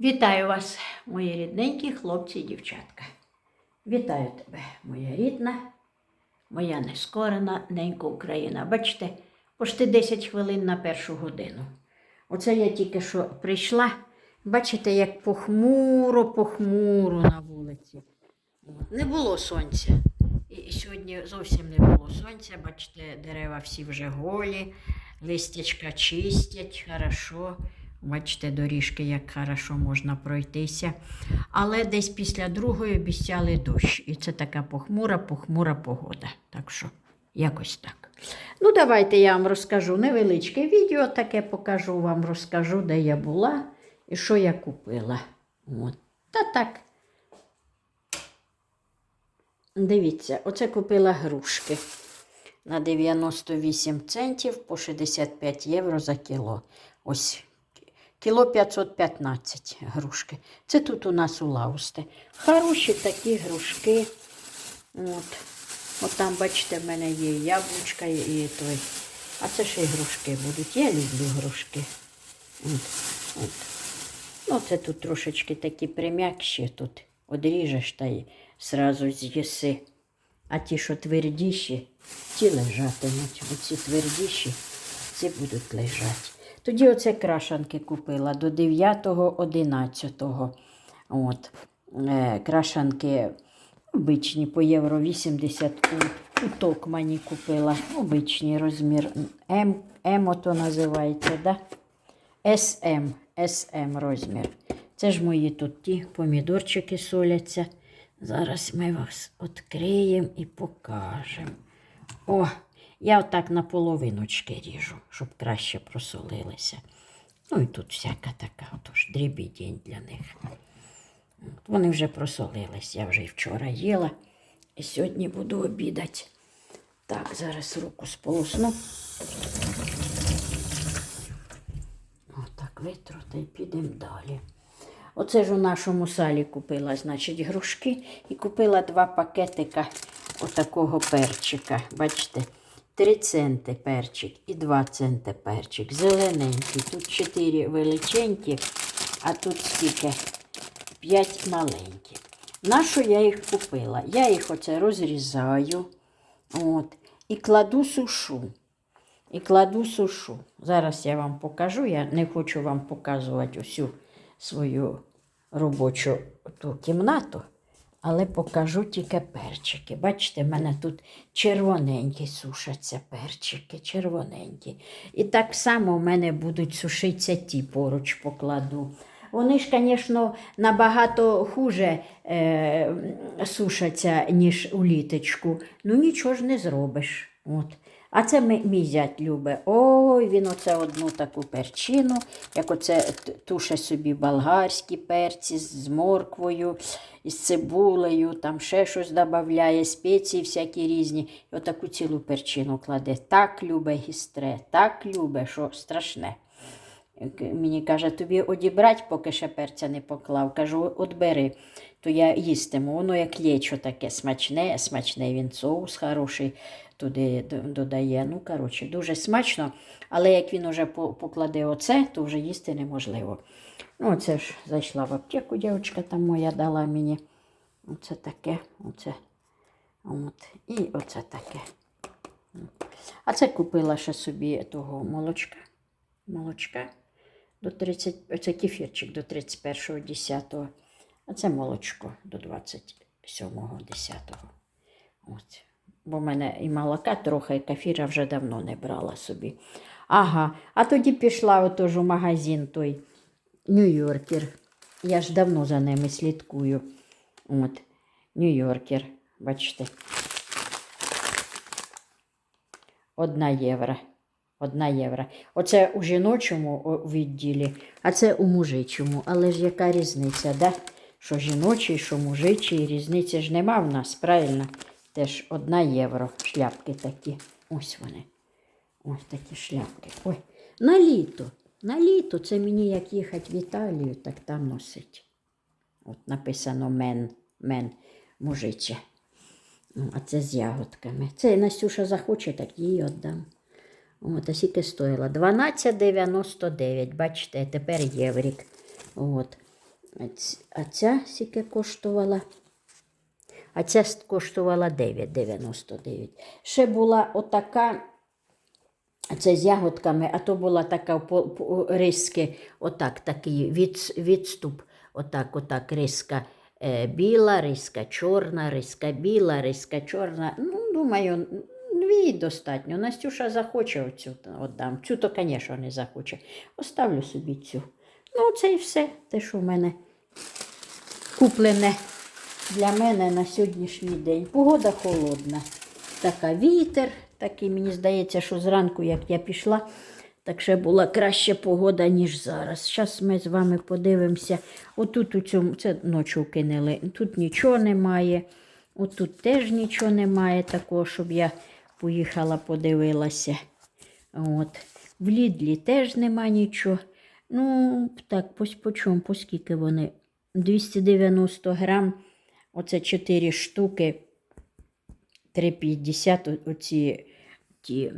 Вітаю вас, мої рідненькі хлопці і дівчатка. Вітаю тебе, моя рідна, моя нескорена ненька Україна. Бачите, пошти 10 хвилин на першу годину. Оце я тільки що прийшла. Бачите, як похмуро, похмуро на вулиці. Не було сонця. І сьогодні зовсім не було сонця. Бачите, дерева всі вже голі, листячка чистять, хорошо. Бачите, доріжки, як хорошо можна пройтися. Але десь після другої обіцяли дощ. І це така похмура, похмура погода. Так що, якось так. Ну, давайте я вам розкажу невеличке відео, таке покажу вам, розкажу, де я була і що я купила. От. Та так. Дивіться, оце купила грушки на 98 центів по 65 євро за кіло. Ось кіло 515 грушки. Це тут у нас у Лаусте. Хороші такі грушки. От. От там, бачите, в мене є яблучка і той. А це ще й грушки будуть. Я люблю грушки. От. От. Ну, це тут трошечки такі прим'якші тут. Одріжеш та й сразу з'їси. А ті, що твердіші, ті лежатимуть. Оці твердіші, ці будуть лежати. Тоді оце крашанки купила до 9-11. От. Е, крашанки обичні по євро 80 у, у Токмані купила. Обичний розмір. М, М ото називається, да? СМ, СМ розмір. Це ж мої тут ті помідорчики соляться. Зараз ми вас відкриємо і покажемо. О, я отак на половиночки ріжу, щоб краще просолилися. Ну і тут всяка така, отож, дрібідень для них. Вони вже просолились. Я вже і вчора їла. І сьогодні буду обідати. Так, зараз руку сполосну. Отак витру та й підемо далі. Оце ж у нашому салі купила, значить, грушки і купила два пакетика отакого перчика. Бачите, 3 центи перчик і 2 центи перчик. Зелененький. Тут 4 величенькі, а тут скільки? 5 маленьких. Нащо я їх купила? Я їх оце розрізаю от, і кладу сушу. І кладу сушу. Зараз я вам покажу. Я не хочу вам показувати усю свою робочу ту кімнату, але покажу тільки перчики. Бачите, в мене тут червоненькі сушаться перчики, червоненькі. І так само в мене будуть сушитися ті поруч покладу. Вони ж, звісно, набагато хуже е, сушаться, ніж у літочку. Ну нічого ж не зробиш. От. А це мій зять любить. Ой, він оце одну таку перчину, як оце туше собі болгарські перці з з морквою, із цибулею, там ще щось додає, спеції всякі різні. І отаку цілу перчину кладе. Так любе гістре, так любе, що страшне. Мені каже, тобі одібрать, поки ще перця не поклав. Кажу, от бери, то я їстиму. Воно як лечо таке смачне, смачне він соус хороший туди додає. Ну, коротше, дуже смачно. Але як він уже покладе оце, то вже їсти неможливо. Ну, оце ж зайшла в аптеку, дівчинка там моя дала мені. Оце таке, оце. От. І оце таке. А це купила ще собі того молочка. Молочка до 30, це кефірчик до 31.10. А це молочко до 27.10. От. Бо в мене і молока трохи, і кефіра вже давно не брала собі. Ага, а тоді пішла отож у магазин той Нью-Йоркер. Я ж давно за ними слідкую. От, Нью-Йоркер, бачите. Одна євро. Одна євро. Оце у жіночому відділі, а це у мужичому. Але ж яка різниця, да? Що жіночий, що мужичий, різниці ж нема в нас, правильно? Теж одна євро. Шляпки такі. Ось вони. Ось такі шляпки. Ой, на літо. На літо це мені як їхати в Італію, так там носить. От написано мен, мен, мужиче. Ну, А це з ягодками. Це Настюша захоче, так їй віддам. От, а скільки стоїла? 12,99. Бачите, тепер єврік. От. А ця скільки коштувала? А ця коштувала 9,99. Ще була отака, це з ягодками, а то була така риски, отак, такий від, відступ, отак, отак, риска е, біла, риска чорна, риска біла, риска чорна. Ну, думаю, дві достатньо. Настюша захоче оцю віддам. Цю то, звісно, не захоче. Оставлю собі цю. Ну, це і все, те, що в мене куплене для мене на сьогоднішній день. Погода холодна. Така вітер, такий, мені здається, що зранку, як я пішла, так ще була краща погода, ніж зараз. Зараз ми з вами подивимося. Отут у цьому, це ночі кинули, тут нічого немає. Отут теж нічого немає такого, щоб я поїхала, подивилася. От. В Лідлі теж нема нічого. Ну, так, по, чому, скільки вони? 290 грам, оце 4 штуки, 3,50 оці ті,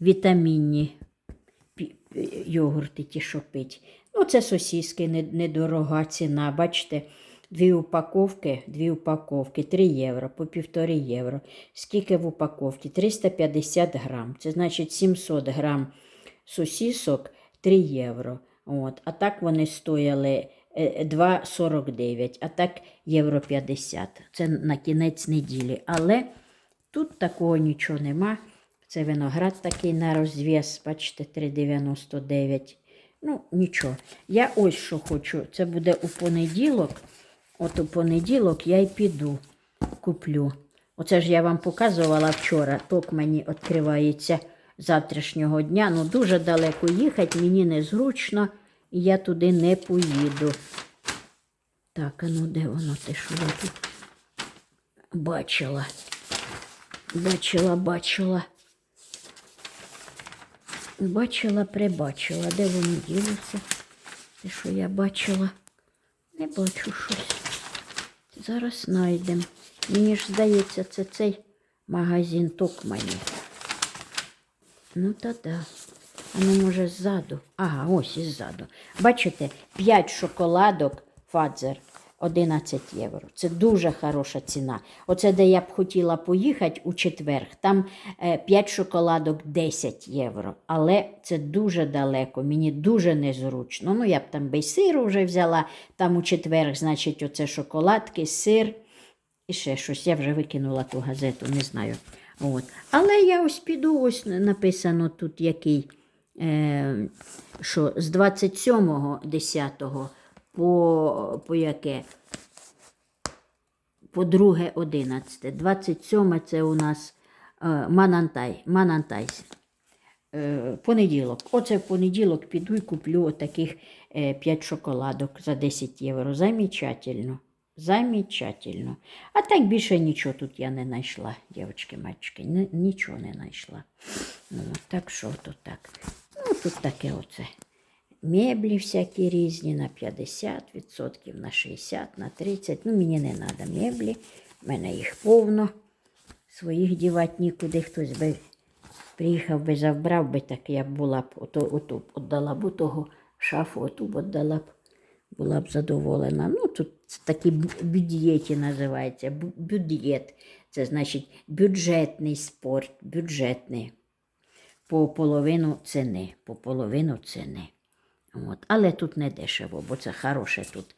вітамінні пі- йогурти, ті, що пить. Ну, це сосиски, недорога ціна. Бачите, дві упаковки, дві упаковки, 3 євро, по півтори євро. Скільки в упаковці? 350 грам. Це значить 700 грам сосисок 3 євро. От. А так вони стояли е, 2,49, а так євро 50. Це на кінець неділі. Але тут такого нічого нема. Це виноград такий на розв'яз, бачите, 3,99. Ну, нічого. Я ось що хочу. Це буде у понеділок. От у понеділок я й піду, куплю. Оце ж я вам показувала вчора. Ток мені відкривається завтрашнього дня. Ну, дуже далеко їхати, мені незручно, і я туди не поїду. Так, а ну де воно те, що я тут бачила? Бачила, бачила. Бачила, прибачила. Де воно ділося? Те, що я бачила? Не бачу щось. Зараз знайдемо. Мені ж здається, це цей магазин Токмані. Ну та да. А ну, може, ззаду. Ага, ось іззаду. Бачите, 5 шоколадок Фадзер 11 євро. Це дуже хороша ціна. Оце, де я б хотіла поїхати у четверг, там 5 шоколадок 10 євро. Але це дуже далеко, мені дуже незручно. Ну, я б там й сиру вже взяла, там у четверг, значить, оце шоколадки, сир. І ще щось, я вже викинула ту газету, не знаю. От. Але я ось піду, ось написано тут який, е, що з 27.10 по, по яке? По друге 11. 27 це у нас е, Манантай, Манантайс. Е, понеділок. Оце в понеділок піду і куплю отаких 5 шоколадок за 10 євро. Замечательно. Замечательно. А так більше нічого тут я не знайшла, дівчатки, мальчики. Нічого не знайшла. Ну, так що то так. Тут таке оце. Меблі всякі різні на 50%, на 60%, на 30%. Ну, мені не треба меблі. в мене їх повно. Своїх дівати нікуди. Хтось би приїхав би, завбрав би, так я б була б, ото, ото, віддала б того шафу, оту б віддала б, була б задоволена. Ну, тут такі бю- бюдєті називається. бю- Бюдєт. Це значить бюджетний спорт, бюджетний. По половину ціни, по половину ціни. От. Але тут не дешево, бо це хороше тут.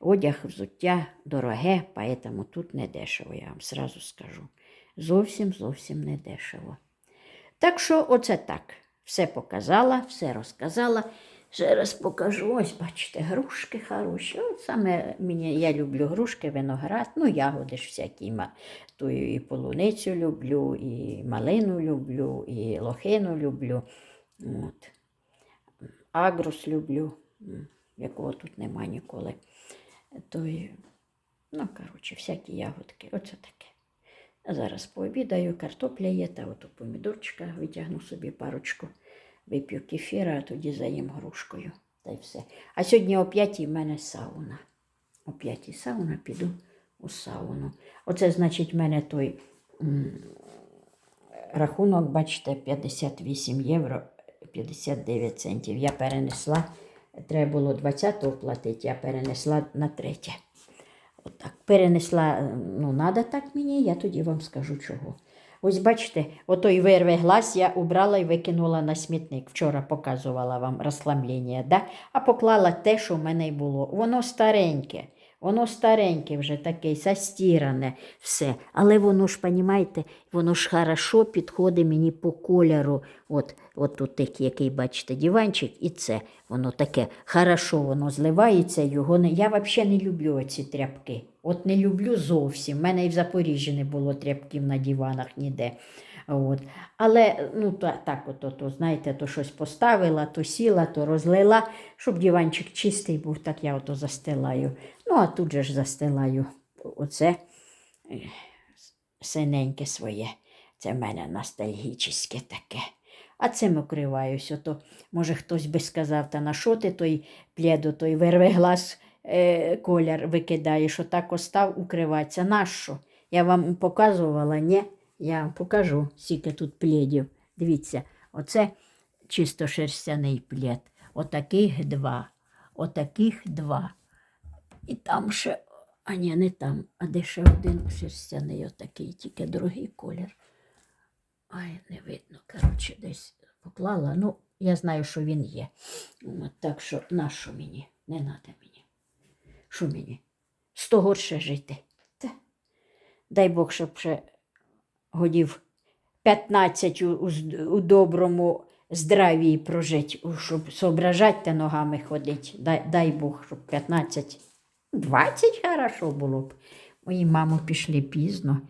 Одяг, взуття дороге, поэтому тут не дешево, я вам сразу скажу. Зовсім зовсім не дешево. Так що, оце так. Все показала, все розказала. Ще раз покажу. Ось, бачите, грушки хороші. От саме мені, я люблю грушки, виноград, ну, ягоди ж всякі. Ту і полуницю люблю, і малину люблю, і лохину люблю. От. Агрус люблю, якого тут нема ніколи. Той, ну, коротше, всякі ягодки. Оце таке. Зараз пообідаю, картопля є, та ото помідорчика витягну собі парочку, вип'ю кефіра, а тоді заїм грушкою. Та й все. А сьогодні о п'ятій в мене сауна. О п'ятій сауна піду у сауну. Оце значить в мене той рахунок, бачите, 58 євро 59 центів. Я перенесла треба було 20-го платити, я перенесла на третє. Отак. Перенесла, ну, надо так мені, я тоді вам скажу чого. Ось бачите, отой вирве глаз я убрала і викинула на смітник. Вчора показувала вам розхламлення, да? а поклала те, що в мене було. Воно стареньке, воно стареньке вже таке, застіране все. Але воно ж, понімаєте, воно ж хорошо підходить мені по кольору. От, от тут який бачите, диванчик, і це воно таке хорошо воно зливається. Його не... Я взагалі не люблю оці тряпки. От не люблю зовсім. У мене і в Запоріжжі не було тряпків на диванах ніде. От. Але ну, та, так, от, от, от, знаєте, то щось поставила, то сіла, то розлила, щоб диванчик чистий був, так я ото застилаю. Ну, а тут же ж застилаю оце е, синеньке своє. Це в мене ностальгічне таке. А цим укриваюсь. Ото, може, хтось би сказав, та на що ти той плєду, той вервиглаз е, колір викидаєш, отак остав укриватися. Нащо? Я вам показувала, ні? Я вам покажу, скільки тут плєдів. Дивіться, оце чисто шерстяний плєд. Отаких два. Отаких два. І там ще, а ні, не там, а де ще один шерстяний, отакий, тільки другий колір. Ай, не видно. Коротше, десь поклала. Ну, я знаю, що він є. От, так що нащо мені? Не треба мені. Що мені? Сто горше жити. Та. Дай Бог, щоб ще годів 15 у, у, доброму здравії прожити, щоб соображати та ногами ходити. Дай, дай Бог, щоб 15. 20 хорошо було б. Мої мамо пішли пізно.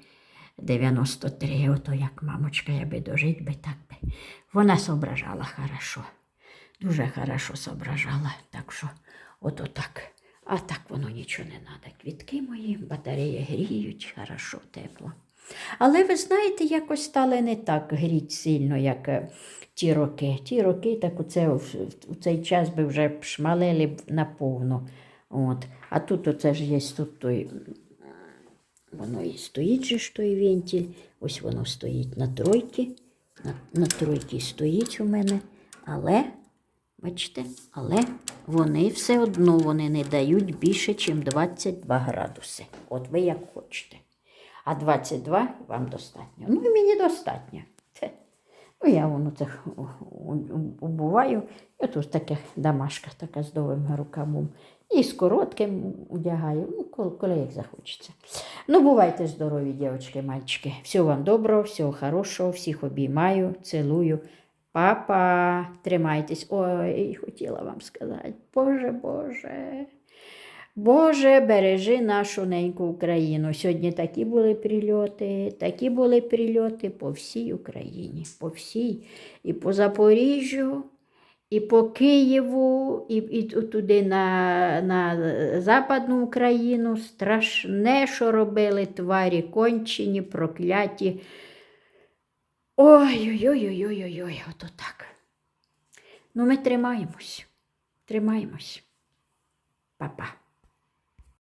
93, ото як мамочка, я би дожить би так би. Вона соображала хорошо. Дуже хорошо соображала. Так що, ото так. А так воно нічого не треба. Квітки мої, батареї гріють, хорошо, тепло. Але ви знаєте, якось стали не так гріть сильно, як е, ті роки. Ті роки, так в цей час би вже шмалили наповну. От. А тут оце ж є тут той Воно і стоїть же ж той вентиль. Ось воно стоїть на тройці. На, на тройці стоїть у мене. Але, бачите, але вони все одно вони не дають більше, ніж 22 градуси. От ви як хочете. А 22 вам достатньо. Ну і мені достатньо. Ну, я воно це обуваю. І тут таке домашка така з довгим рукавом. І з коротким одягаю, ну, коли як захочеться. Ну, бувайте здорові, дівчатки, мальчики. Всього вам доброго, всього хорошого, всіх обіймаю, цілую. Папа, тримайтесь. Ой, хотіла вам сказати. Боже, Боже. Боже, бережи нашу неньку Україну. Сьогодні такі були прильоти, такі були прильоти по всій Україні, по всій. І по Запоріжжю, і по Києву, і, і туди на, на Западну Україну. Страшне, що робили тварі кончені, прокляті. Ой-ой-ой-ой-ой-ой, ото так. Ну, ми тримаємось. Тримаємось. Па-па.